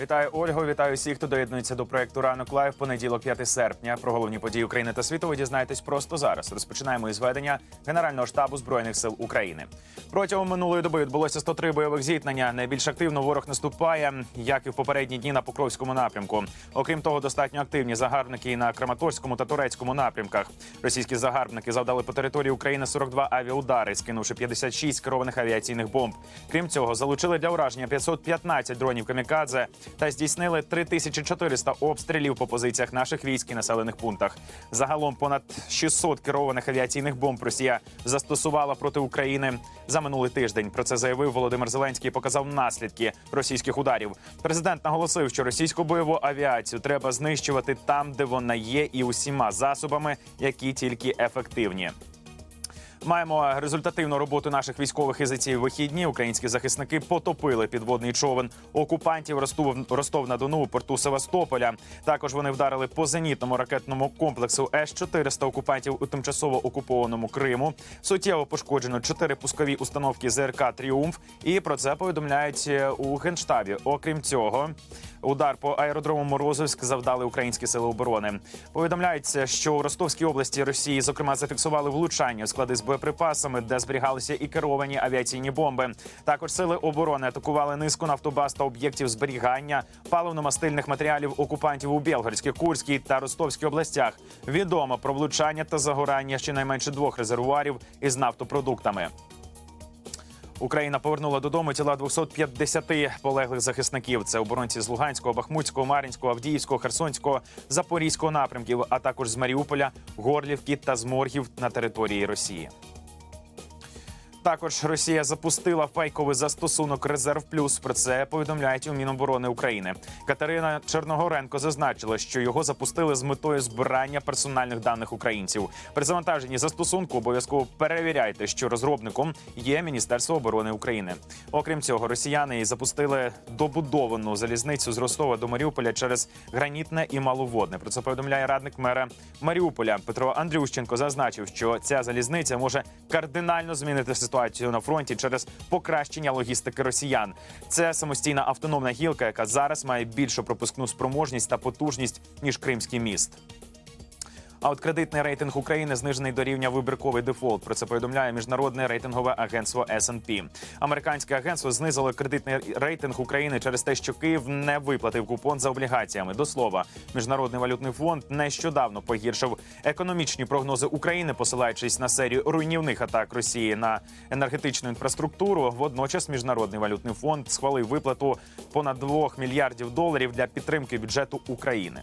Вітаю Ольго, вітаю всіх, хто доєднується до проекту Ранок Лайв. Понеділок, 5 серпня. Про головні події України та світу ви дізнаєтесь просто зараз. Розпочинаємо із ведення Генерального штабу збройних сил України. Протягом минулої доби відбулося 103 бойових зіткнення. Найбільш активно ворог наступає, як і в попередні дні на Покровському напрямку. Окрім того, достатньо активні загарбники і на Краматорському та Турецькому напрямках. Російські загарбники завдали по території України 42 авіаудари, скинувши 56 керованих авіаційних бомб. Крім цього, залучили для ураження 515 дронів камікадзе та здійснили 3400 обстрілів по позиціях наших військ і населених пунктах. Загалом понад 600 керованих авіаційних бомб Росія застосувала проти України за минулий тиждень. Про це заявив Володимир Зеленський. Показав наслідки російських ударів. Президент наголосив, що російську бойову авіацію треба знищувати там, де вона є, і усіма засобами, які тільки ефективні. Маємо результативну роботу наших військових і за ці вихідні. Українські захисники потопили підводний човен окупантів Ростов, на Дону у порту Севастополя. Також вони вдарили по зенітному ракетному комплексу С-400 окупантів у тимчасово окупованому Криму. Суттєво пошкоджено чотири пускові установки ЗРК Тріумф. І про це повідомляють е, у генштабі. Окрім цього, удар по аеродрому Морозовськ завдали українські сили оборони. Повідомляється, що у Ростовській області Росії, зокрема, зафіксували влучання в склади з боєприпасами, де зберігалися і керовані авіаційні бомби. Також сили оборони атакували низку нафтобаз та об'єктів зберігання паливно-мастильних матеріалів окупантів у Білгородській, Курській та Ростовській областях. Відомо про влучання та загорання щонайменше двох резервуарів із нафтопродуктами. Україна повернула додому тіла 250 полеглих захисників. Це оборонці з Луганського, Бахмутського, Мар'їнського, Авдіївського, Херсонського, Запорізького напрямків, а також з Маріуполя, Горлівки та з Моргів на території Росії. Також Росія запустила фейковий застосунок Резерв Плюс. Про це повідомляють у Міноборони України. Катерина Черногоренко зазначила, що його запустили з метою збирання персональних даних українців. При завантаженні застосунку обов'язково перевіряйте, що розробником є Міністерство оборони України. Окрім цього, росіяни запустили добудовану залізницю з Ростова до Маріуполя через гранітне і маловодне. Про це повідомляє радник мера Маріуполя Петро Андрющенко. Зазначив, що ця залізниця може кардинально змінити ситуацію на фронті через покращення логістики росіян. Це самостійна автономна гілка, яка зараз має більшу пропускну спроможність та потужність ніж Кримський міст. А от кредитний рейтинг України знижений до рівня вибірковий дефолт. Про це повідомляє міжнародне рейтингове агентство S&P. Американське агентство знизило кредитний рейтинг України через те, що Київ не виплатив купон за облігаціями. До слова, міжнародний валютний фонд нещодавно погіршив економічні прогнози України, посилаючись на серію руйнівних атак Росії на енергетичну інфраструктуру. Водночас, міжнародний валютний фонд схвалив виплату понад 2 мільярдів доларів для підтримки бюджету України.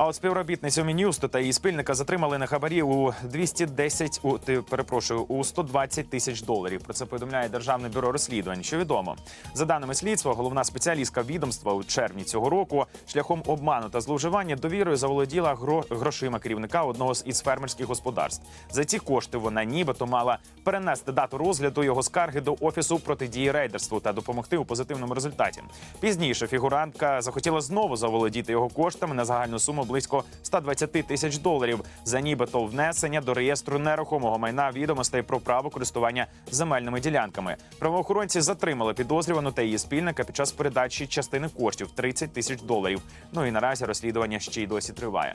А от співробітницю Мін'юсту та її спільника затримали на хабарі у 210, у ти перепрошую у 120 тисяч доларів. Про це повідомляє державне бюро розслідувань. Що відомо за даними слідства, головна спеціалістка відомства у червні цього року шляхом обману та зловживання довірою заволоділа гро- грошима керівника одного з із фермерських господарств. За ці кошти вона нібито мала перенести дату розгляду його скарги до офісу протидії рейдерству та допомогти у позитивному результаті. Пізніше фігурантка захотіла знову заволодіти його коштами на загальну суму близько 120 тисяч доларів за нібито внесення до реєстру нерухомого майна відомостей про право користування земельними ділянками. Правоохоронці затримали підозрювану та її спільника під час передачі частини коштів 30 тисяч доларів. Ну і наразі розслідування ще й досі триває.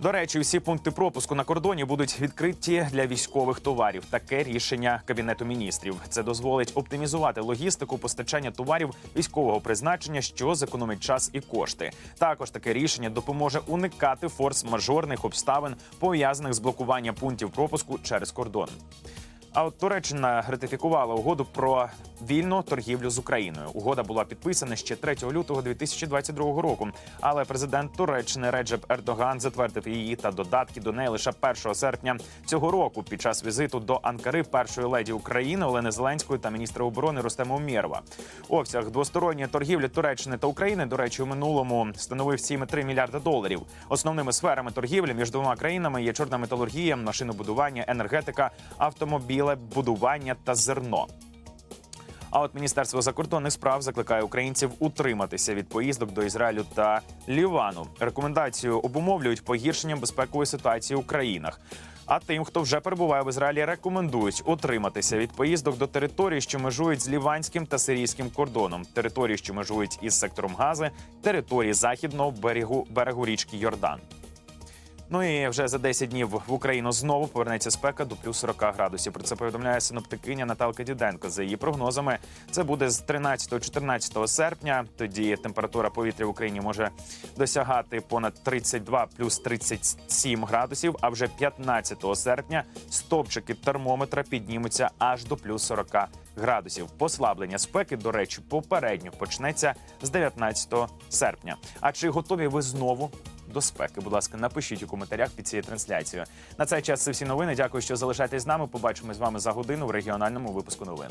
До речі, всі пункти пропуску на кордоні будуть відкриті для військових товарів. Таке рішення кабінету міністрів. Це дозволить оптимізувати логістику постачання товарів військового призначення, що зекономить час і кошти. Також таке рішення допоможе уникати форс-мажорних обставин пов'язаних з блокуванням пунктів пропуску через кордон. А от Туреччина ратифікувала угоду про вільну торгівлю з Україною. Угода була підписана ще 3 лютого 2022 року. Але президент Туреччини Реджеп Ердоган затвердив її та додатки до неї лише 1 серпня цього року під час візиту до Анкари першої леді України Олени Зеленської та міністра оборони Рустема Умєрова. Обсяг двосторонньої торгівлі Туреччини та України, до речі, у минулому становив 7,3 мільярда доларів. Основними сферами торгівлі між двома країнами є чорна металургія, машинобудування, енергетика, автомобіле, будування та зерно. А от Міністерство закордонних справ закликає українців утриматися від поїздок до Ізраїлю та Лівану. Рекомендацію обумовлюють погіршенням безпекової ситуації у країнах. А тим, хто вже перебуває в Ізраїлі, рекомендують утриматися від поїздок до територій, що межують з ліванським та сирійським кордоном, території, що межують із сектором Гази, території західного берегу берегу річки Йордан. Ну і вже за 10 днів в Україну знову повернеться спека до плюс 40 градусів. Про це повідомляє синоптикиня Наталка Діденко. За її прогнозами, це буде з 13-14 серпня. Тоді температура повітря в Україні може досягати понад 32 плюс 37 градусів. А вже 15 серпня стопчики термометра піднімуться аж до плюс 40 градусів. Послаблення спеки, до речі, попередньо почнеться з 19 серпня. А чи готові ви знову? До будь ласка, напишіть у коментарях під цією трансляцією. На цей час це всі новини. Дякую, що залишаєтесь з нами. Побачимо з вами за годину в регіональному випуску новин.